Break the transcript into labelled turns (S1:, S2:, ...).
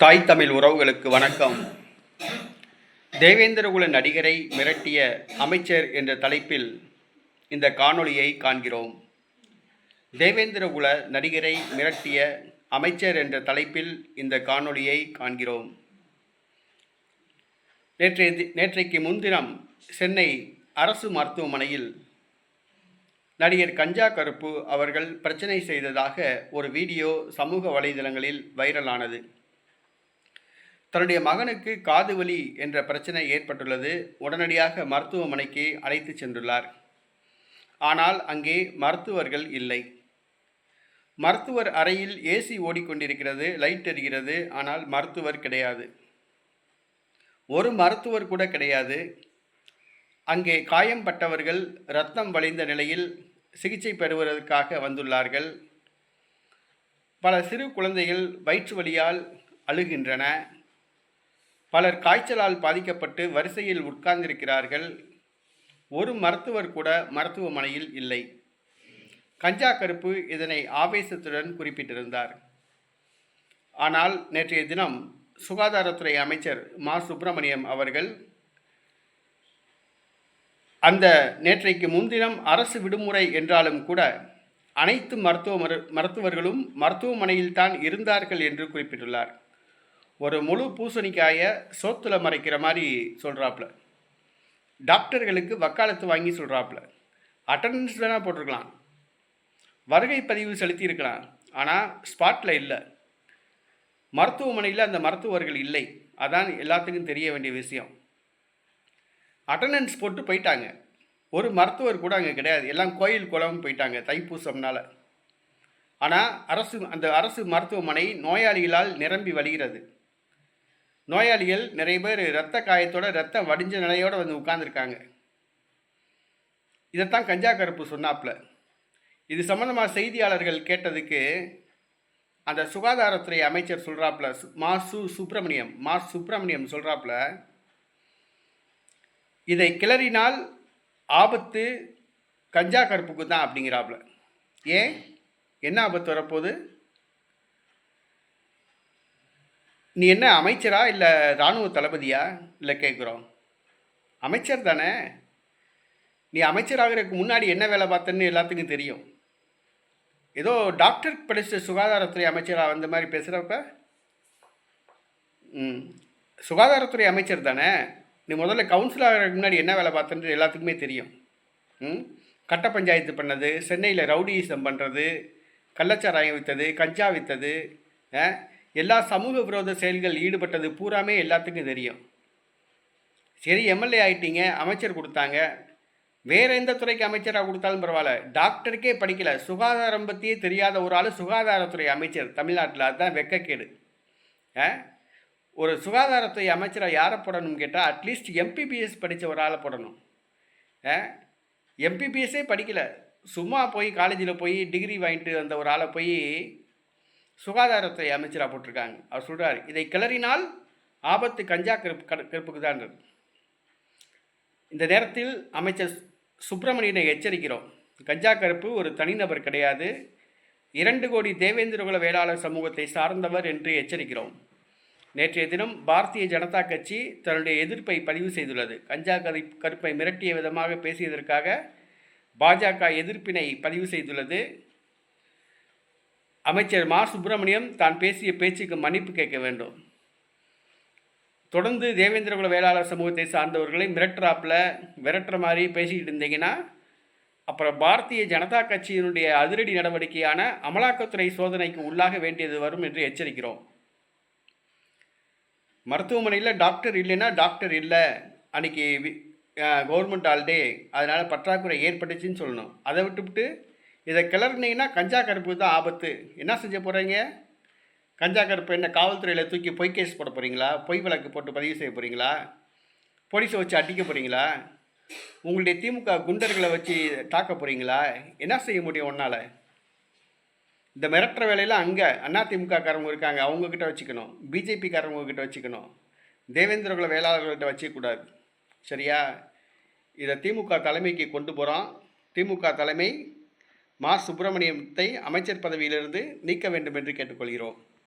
S1: தாய் தமிழ் உறவுகளுக்கு வணக்கம். தேவேந்திரகுல நடிகரை மிரட்டிய அமைச்சர் என்ற தலைப்பில் இந்த காணொளியை காண்கிறோம். தேவேந்திரகுல நடிகரை மிரட்டிய அமைச்சர் என்ற தலைப்பில் இந்த காணொளியை காண்கிறோம். நேற்றைய நேற்றைக்கு முன்தினம் சென்னை அரசு மருத்துவமனையில் நடிகர் கஞ்சா கருப்பு அவர்கள் பிரச்சனை செய்ததாக ஒரு வீடியோ சமூக வலைதளங்களில் வைரலானது. தன்னுடைய மகனுக்கு காது வலி என்ற பிரச்சனை ஏற்பட்டுள்ளது. உடனடியாக மருத்துவமனைக்கு அழைத்து சென்றுள்ளார். ஆனால் அங்கே மருத்துவர்கள் இல்லை. மருத்துவர் அறையில் ஏசி ஓடிக்கொண்டிருக்கிறது லைட் எரிகிறது. ஆனால் மருத்துவர் கிடையாது. ஒரு மருத்துவர் கூட கிடையாது. அங்கே காயம்பட்டவர்கள் ரத்தம் வழிந்த நிலையில் சிகிச்சை பெறுவதற்காக வந்துள்ளார்கள். பல சிறு குழந்தைகள் வயிற்று வலியால் அழுகின்றன. பலர் காய்ச்சலால் பாதிக்கப்பட்டு வரிசையில் உட்கார்ந்திருக்கிறார்கள். ஒரு மருத்துவர் கூட மருத்துவமனையில் இல்லை. கஞ்சா கருப்பு இதனை ஆவேசத்துடன் குறிப்பிட்டிருந்தார். ஆனால் நேற்றைய தினம் சுகாதாரத்துறை அமைச்சர் மா. சுப்பிரமணியம் அவர்கள் அந்த நேற்றைக்கு முன்தினம் அரசு விடுமுறை என்றாலும் கூட அனைத்து மருத்துவ மரு- மருத்துவர்களும் மருத்துவமனையில்தான் இருந்தார்கள் என்று குறிப்பிட்டுள்ளார். ஒரு முழு பூசணிக்காய சோத்துல மறைக்கிற மாதிரி சொல்கிறாப்புல டாக்டர்களுக்கு வக்காலத்து வாங்கி சொல்கிறாப்புல அட்டண்டன்ஸ் வேணால் போட்டிருக்கலாம். வருகை பதிவு செலுத்தியிருக்கலாம். ஆனால் ஸ்பாட்டில் இல்லை. மருத்துவமனையில் அந்த மருத்துவர்கள் இல்லை. அதான் எல்லாத்துக்கும் தெரிய வேண்டிய விஷயம். அட்டண்டன்ஸ் போட்டு போயிட்டாங்க. ஒரு மருத்துவர் கூட அங்கே கிடையாது. எல்லாம் கோயில் குளம் போயிட்டாங்க தைப்பூசம்னால. ஆனால் அரசு அந்த அரசு மருத்துவமனை நோயாளிகளால் நிரம்பி வழிகிறது. நோயாளிகள் நிறைய பேர் இரத்த காயத்தோட ரத்தம் வடிஞ்ச நிலையோடு வந்து உட்காந்துருக்காங்க இதைத்தான் கஞ்சா கருப்பு சொன்னாப்புல இது சம்மந்தமாக செய்தியாளர்கள் கேட்டதுக்கு அந்த சுகாதாரத்துறை அமைச்சர் சொல்கிறாப்புல மா சு சுப்பிரமணியம் மா சுப்பிரமணியம் சொல்கிறாப்புல இதை கிளறினால் ஆபத்து கஞ்சா கருப்புக்கு தான் அப்படிங்கிறாப்புல ஏன்? என்ன ஆபத்து வரப்போகுது? நீ என்ன அமைச்சரா இல்லை இராணுவ தளபதியா? இல்லை கேட்குறோம் அமைச்சர் தானே. நீ அமைச்சராகிறதுக்கு முன்னாடி என்ன வேலை பார்த்தேன்னு எல்லாத்துக்கும் தெரியும். ஏதோ டாக்டர் படித்த சுகாதாரத்துறை அமைச்சராக வந்த மாதிரி பேசுகிறப்ப ம். சுகாதாரத்துறை அமைச்சர் தானே. நீ முதல்ல கவுன்சில் முன்னாடி என்ன வேலை பார்த்தேன்னு எல்லாத்துக்குமே தெரியும். ம். கட்ட பஞ்சாயத்து பண்ணது சென்னையில் ரவுடியிசம் பண்ணுறது கள்ளச்சாராயம் விற்றது கஞ்சா விற்றது எல்லா சமூக விரோத செயல்கள் ஈடுபட்டது பூராமே எல்லாத்துக்கும் தெரியும். சரி எம்எல்ஏ ஆயிட்டீங்க அமைச்சர் கொடுத்தாங்க. வேற எந்த துறைக்கு அமைச்சராக கொடுத்தாலும் பரவாயில்ல. டாக்டருக்கே படிக்கல. சுகாதாரம் பற்றியே தெரியாத ஒரு ஆள் சுகாதாரத்துறை அமைச்சர். தமிழ்நாட்டில் அதுதான் வெக்கக்கேடு. ஆ? ஒரு சுகாதாரத்துறை அமைச்சராக யாரை போடணும்னு கேட்டால் அட்லீஸ்ட் எம்பிபிஎஸ் படித்த ஒரு ஆளை போடணும். எம்பிபிஎஸ்ஸே படிக்கல. சும்மா போய் காலேஜில் போய் டிகிரி வாங்கிட்டு வந்த ஒரு ஆளை போய் சுகாதாரத்துறை அமைச்சராக போட்டிருக்காங்க. அவர் சொல்கிறார் இதை கிளறினால் ஆபத்து கஞ்சா கருப்பு கருப்புக்கு தான் இந்த நேரத்தில் அமைச்சர் சுப்பிரமணியனை எச்சரிக்கிறோம். கஞ்சா கருப்பு ஒரு தனிநபர் கிடையாது. இரண்டு கோடி தேவேந்திரகுல வேளாளர் சமூகத்தை சார்ந்தவர் என்று எச்சரிக்கிறோம். நேற்றைய தினம் பாரதிய ஜனதா கட்சி தன்னுடைய எதிர்ப்பை பதிவு செய்துள்ளது. கஞ்சா கரு கருப்பை மிரட்டிய விதமாக பேசியதற்காக பாஜக எதிர்ப்பினை பதிவு செய்துள்ளது. அமைச்சர் மா. சுப்பிரமணியம் தான் பேசிய பேச்சுக்கு மன்னிப்பு கேட்க வேண்டும். தொடர்ந்து தேவேந்திரகுல வேளாளர் சமூகத்தை சார்ந்தவர்களை மிரட்டுறாப்புல விரட்டுற மாதிரி பேசிக்கிட்டு இருந்தீங்கன்னா அப்புறம் பாரதிய ஜனதா கட்சியினுடைய அதிரடி நடவடிக்கையான அமலாக்கத்துறை சோதனைக்கு உள்ளாக வேண்டியது வரும் என்று எச்சரிக்கிறோம். மருத்துவமனையில் டாக்டர் இல்லைன்னா டாக்டர் இல்லை. அன்னைக்கு கவர்மெண்ட் ஹாலிடே அதனால் பற்றாக்குறை ஏற்பட்டுச்சுன்னு சொல்லணும். அதை விட்டுவிட்டு இதை கிளறினீங்கன்னா கஞ்சா கருப்பு தான் ஆபத்து. என்ன செஞ்ச போகிறீங்க கஞ்சா கருப்பு என்ன காவல்துறையில் தூக்கி பொய் கேஸ் போட போகிறீங்களா பொய் வழக்கு போட்டு பதிவு செய்ய போகிறீங்களா போலீஸை வச்சு அடிக்க போகிறீங்களா உங்களுடைய திமுக குண்டர்களை வச்சு தாக்க போகிறீங்களா என்ன செய்ய முடியும் உன்னால்? இந்த மிரட்டுற வேலையில் அங்கே அண்ணா திமுககாரங்க இருக்காங்க அவங்கக்கிட்ட வச்சுக்கணும். பிஜேபிக்காரவங்கக்கிட்ட வச்சுக்கணும். தேவேந்திரகுல வேளாளர்கள்ட்ட வச்சுக்கூடாது சரியா? இதை திமுக தலைமைக்கு கொண்டு போகிறோம் திமுக தலைமை மா சுப்பிரமணியத்தை அமைச்சர் பதவியிலிருந்து நீக்க வேண்டும் என்று கேட்டுக்கொள்கிறோம்.